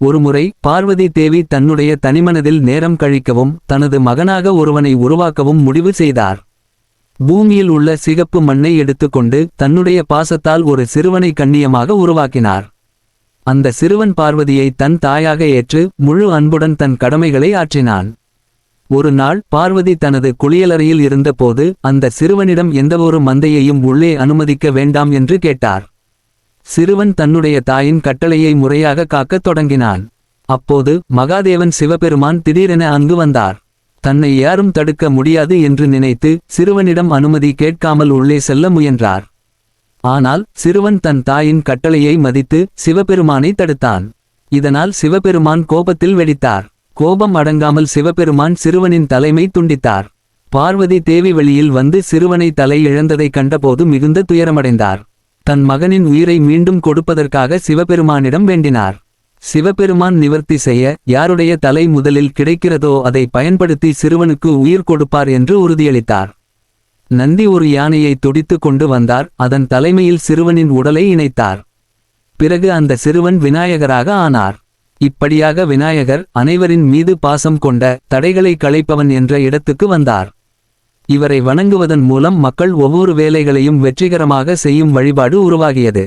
ஒருமுறை பார்வதி தேவி தன்னுடைய தனிமனதில் நேரம் கழிக்கவும் தனது மகனாக ஒருவனை உருவாக்கவும் முடிவு செய்தார். பூமியில் உள்ள சிகப்பு மண்ணை எடுத்துக்கொண்டு தன்னுடைய பாசத்தால் ஒரு சிறுவனை கண்ணியமாக உருவாக்கினார். அந்த சிறுவன் பார்வதியை தன் தாயாக ஏற்று முழு அன்புடன் தன் கடமைகளை ஆற்றினான். ஒரு நாள் பார்வதி தனது குளியலறையில் இருந்தபோது அந்த சிறுவனிடம் எந்தவொரு மந்தையையும் உள்ளே அனுமதிக்க வேண்டாம் என்று கேட்டார். சிறுவன் தன்னுடைய தாயின் கட்டளையை முறையாக காக்கத் தொடங்கினான். அப்போது மகாதேவன் சிவபெருமான் திடீரென அங்கு வந்தார். தன்னை யாரும் தடுக்க முடியாது என்று நினைத்து சிறுவனிடம் அனுமதி கேட்காமல் உள்ளே செல்ல முயன்றார். ஆனால் சிறுவன் தன் தாயின் கட்டளையை மதித்து சிவபெருமானை தடுத்தான். இதனால் சிவபெருமான் கோபத்தில் வெடித்தார். கோபம் அடங்காமல் சிவபெருமான் சிறுவனின் தலைமை துண்டித்தார். பார்வதி தேவி வெளியில் வந்து சிறுவனை தலை இழந்ததைக் கண்டபோது மிகுந்த துயரமடைந்தார். தன் மகனின் உயிரை மீண்டும் கொடுப்பதற்காக சிவபெருமானிடம் வேண்டினார். சிவபெருமான் நிவர்த்தி செய்ய யாருடைய தலை முதலில் கிடைக்கிறதோ அதை பயன்படுத்தி சிறுவனுக்கு உயிர் கொடுப்பார் என்று உறுதியளித்தார். நந்தி ஒரு யானையை துடித்து கொண்டு வந்தார் அதன் தலைமையில் சிறுவனின் உடலை இணைத்தார். பிறகு அந்த சிறுவன் விநாயகராக ஆனார். இப்படியாக விநாயகர் அனைவரின் மீது பாசம் கொண்ட தடைகளை களைப்பவன் என்ற இடத்துக்கு வந்தார். இவரை வணங்குவதன் மூலம் மக்கள் ஒவ்வொரு வேலைகளையும் வெற்றிகரமாக செய்யும் வழிபாடு உருவாகியது.